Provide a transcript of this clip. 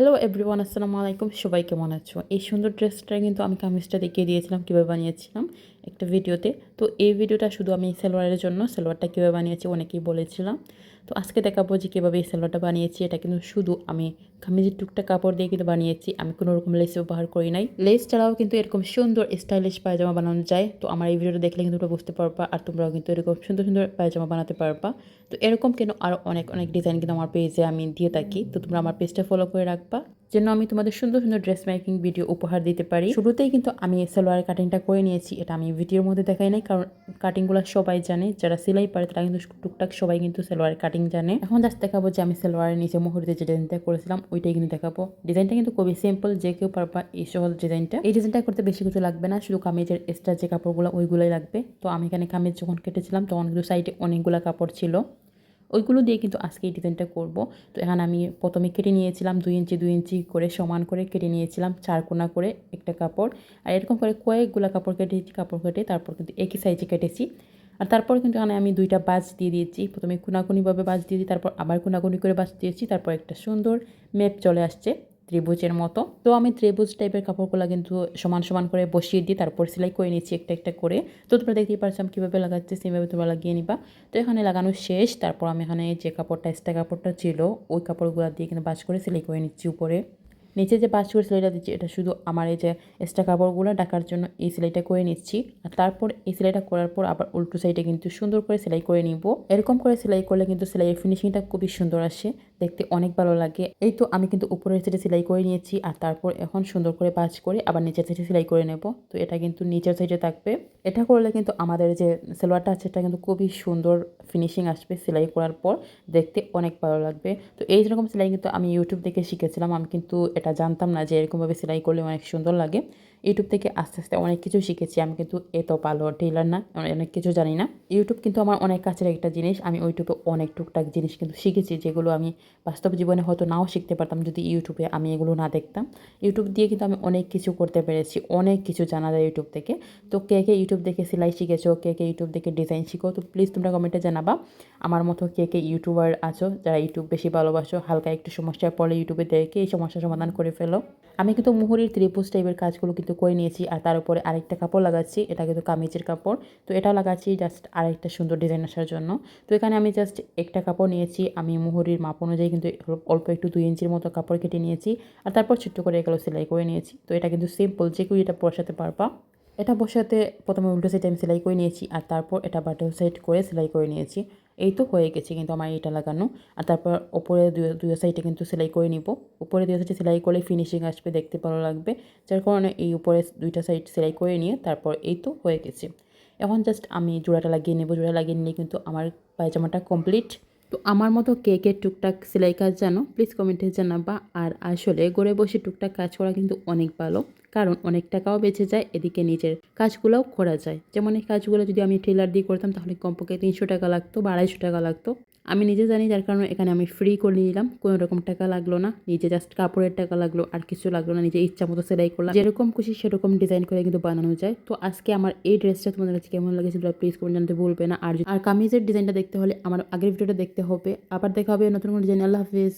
Hello everyone আসসালামু আলাইকুম সবাই কেমন আছো? এই সুন্দর ড্রেসটা কিন্তু আমি কামিজটা দেখিয়ে দিয়েছিলাম, কীভাবে বানিয়েছিলাম। একটা ভিডিওতে। তো এই ভিডিওটা শুধু আমি সালোয়ারের জন্য, সালোয়ারটা কীভাবে বানিয়েছি অনেকেই বলেছিলাম। তো আজকে দেখাবো যে কীভাবে এই সালোয়ারটা বানিয়েছি, এটা কিন্তু শুধু আমি কামিজের টুকটা কাপড় দিয়ে কিন্তু বানিয়েছি, আমি কোনো রকম লেস ব্যবহার করি নাই। লেস ছাড়াও কিন্তু এরকম সুন্দর স্টাইলিশ পায়জামা বানানো যায়। তো আমার এই ভিডিওটা দেখলে কিন্তু তোমরা বুঝতে পারবা, আর তোমরাও কিন্তু এরকম সুন্দর সুন্দর পায়জামা বানাতে পারবা। তো এরকম কেন আরও অনেক অনেক ডিজাইন কিন্তু আমার পেজে আমি দিয়ে থাকি। তো তোমরা আমার পেজটা ফলো করে রাখবা। যেন আমি তোমাদের সুন্দর সুন্দর ড্রেস মেকিং ভিডিও উপহার দিতে পারি। শুরুতেই কিন্তু আমি সালোয়ার কাটিংটা করে নিয়েছি। এটা আমি ভিডিওর মধ্যে দেখাই নাই, কারণ কাটিংগুলো সবাই জানে। যারা সেলাই পারে, তারা কিন্তু টুকটাক সবাই কিন্তু সালোয়ার কাটিং জানে। এখন জাস্ট দেখাবো যে আমি সালোয়ারের নিচে মুহুরিতে যে ডিজাইনটা করেছিলাম, ওইটাই কিন্তু দেখাবো। ডিজাইনটা কিন্তু খুবই সিম্পল যে কেউ পারবা এই সহজ ডিজাইনটা এই ডিজাইনটা করতে বেশি কিছু লাগবে না, শুধু কামিজের এক্সট্রা যে কাপড়গুলো, ওইগুলোই লাগবে। তো আমি এখানে কামিজ যখন কেটেছিলাম, তখন কিন্তু সাইডে অনেকগুলো কাপড় ছিল। ওইগুলো দিয়ে কিন্তু আজকে এই ডিজাইনটা করব। তো এখানে আমি প্রথমে কেটে নিয়েছিলাম দুই ইঞ্চি দুই ইঞ্চি করে সমান করে কেটে নিয়েছিলাম চার কোনা করে একটা কাপড়। আর এরকম করে কয়েকগুলো কাপড় কেটেছি কাপড় কেটে তারপর কিন্তু একই সাইজে কেটেছি। আর তারপর কিন্তু এখানে আমি দুইটা বাজ দিয়ে দিয়েছি। প্রথমে কোনাকুনিভাবে বাজ দিয়ে দিই, তারপর আবার কোনাকুনি করে বাজ দিয়েছি, তারপর একটা সুন্দর ম্যাপ চলে আসছে। ত্রিভুজের মতো। তো আমি ত্রিভুজ টাইপের কাপড়গুলো কিন্তু সমান সমান করে বসিয়ে দিই তারপর সেলাই করে নিচ্ছি একটা একটা করে। তো তোমরা দেখতেই পারছ আমি কীভাবে লাগাচ্ছি, সেভাবে তোমরা লাগিয়ে নিবা। তো এখানে লাগানো শেষ। তারপর আমি এখানে যে কাপড়টা এক্সট্রা কাপড়টা ছিল, ওই কাপড়গুলো দিয়ে কিন্তু বাস করে সেলাই করে নিচ্ছি উপরে। নিচে যে পাঁচ করে সেলাইটা দিচ্ছি, এটা শুধু আমার এই যে এক্সট্রা কাপড়গুলো ডাকার জন্য এই সেলাইটা করে নিচ্ছি। আর তারপর এই সেলাইটা করার পর আবার উল্টো সাইডে কিন্তু সুন্দর করে সেলাই করে নিব। এরকম করে সেলাই করলে কিন্তু সেলাইয়ের ফিনিশিংটা খুবই সুন্দর আসে। দেখতে অনেক ভালো লাগে। এই তো আমি কিন্তু উপরের সাইডে সেলাই করে নিয়েছি আর তারপর এখন সুন্দর করে পাঁচ করে আবার নিচের সাইডে সেলাই করে নেব। তো এটা কিন্তু নিচের সাইডে থাকবে। এটা করলে কিন্তু আমাদের যে সেলোয়ারটা আছে এটা কিন্তু খুবই সুন্দর ফিনিশিং আসবে সেলাই করার পর। দেখতে অনেক ভালো লাগবে। তো এই রকম সেলাই কিন্তু আমি ইউটিউব থেকে শিখেছিলাম, আমি কিন্তু এটা জানতাম না যে এরকমভাবে সেলাই করলে অনেক সুন্দর লাগে। ইউটিউব থেকে আস্তে আস্তে অনেক কিছু শিখেছি। আমি কিন্তু এত ভালো টেলার না অনেক কিছু জানি না। ইউটিউব কিন্তু আমার অনেক কাছের একটা জিনিস। আমি ইউটিউবে অনেক টুকটাক জিনিস কিন্তু শিখেছি, যেগুলো আমি বাস্তব জীবনে হয়তো নাও শিখতে পারতাম যদি ইউটিউবে আমি এগুলো না দেখতাম। ইউটিউব দিয়ে কিন্তু আমি অনেক কিছু করতে পেরেছি, অনেক কিছু জানা যায় ইউটিউব থেকে। তো কে কে ইউটিউব দেখে সেলাই শিখেছো, কে কে ইউটিউব দেখে ডিজাইন শিখো, তো প্লিজ তোমরা কমেন্টে জানাবা। আমার মতো কে কে ইউটিউবার আছো, যারা ইউটিউব বেশি ভালোবাসো, হালকা একটু সমস্যায় পড়লে ইউটিউবে দেখে এই সমস্যার সমাধান করে ফেলো। আমি কিন্তু মুহুরির ত্রিপুজ টাইপের কাজগুলো কিন্তু করে নিয়েছি আর তার উপরে আরেকটা কাপড় লাগাচ্ছি। এটা কিন্তু কামিজের কাপড়। তো এটাও লাগাচ্ছি জাস্ট আরেকটা সুন্দর ডিজাইন আসার জন্য। তো এখানে আমি জাস্ট একটা কাপড় নিয়েছি। আমি মুহুরির মাপ অনুযায়ী কিন্তু অল্প একটু দুই ইঞ্চির মতো কাপড় কেটে নিয়েছি। আর তারপর ছোট্ট করে এগুলো সেলাই করে নিয়েছি। তো এটা কিন্তু সিম্পল যে কেউ এটা বসাতে পারবা। এটা বসাতে প্রথমে উল্টো সাইড আমি সেলাই করে নিয়েছি আর তারপর এটা বাটন সাইড করে সেলাই করে নিয়েছি। এই তো হয়ে গেছে কিন্তু আমার এটা লাগানো। আর তারপর ওপরে দুই সাইডে কিন্তু সেলাই করে নিব। উপরে দুই সাইডে সেলাই করলে ফিনিশিং আসবে, দেখতে ভালো লাগবে। যার কারণে এই উপরে দুইটা সাইড সেলাই করে নিয়ে তারপর এই তো হয়ে গেছে। এখন জাস্ট আমি জোড়াটা লাগিয়ে নেব। জোড়া লাগিয়ে নিয়ে কিন্তু আমার পায়জামাটা কমপ্লিট তো আমার মতো কে কে টুকটাক সেলাই কাজ জানো প্লিজ কমেন্টে জানাবা। আর আসলে গড়ে বসে টুকটাক কাজ করা কিন্তু অনেক ভালো, কারণ অনেক টাকাও বেঁচে যায়, এদিকে নিজের কাজগুলোও করা যায়। যেমন এই কাজগুলো যদি আমি টেলার দিয়ে করতাম, তাহলে কমপক্ষে তিনশো টাকা লাগতো বা আড়াইশো টাকা লাগতো। আমি নিজে জানি যার কারণে এখানে আমি ফ্রি করে নিলাম। কোনো রকম টাকা লাগল না। নিজে জাস্ট কাপড়ের টাকা লাগল, আর কিছু লাগল না। নিজে ইচ্ছা মতো সেলাই করলাম। যেরকম খুশি সেরকম ডিজাইন করে কিন্তু বানানো যায়। তো আজকে আমার এই ড্রেসটা তোমাদের কাছে কেমন লেগেছে প্লিজ কমেন্ট জানতে ভুলবে না। আর আর কামিজের ডিজাইনটা দেখতে হলে আমার আগের ভিডিওটা দেখতে হবে। আবার দেখা হবে নতুন কোনো ডিজাইন আল্লাহ হাফিজ।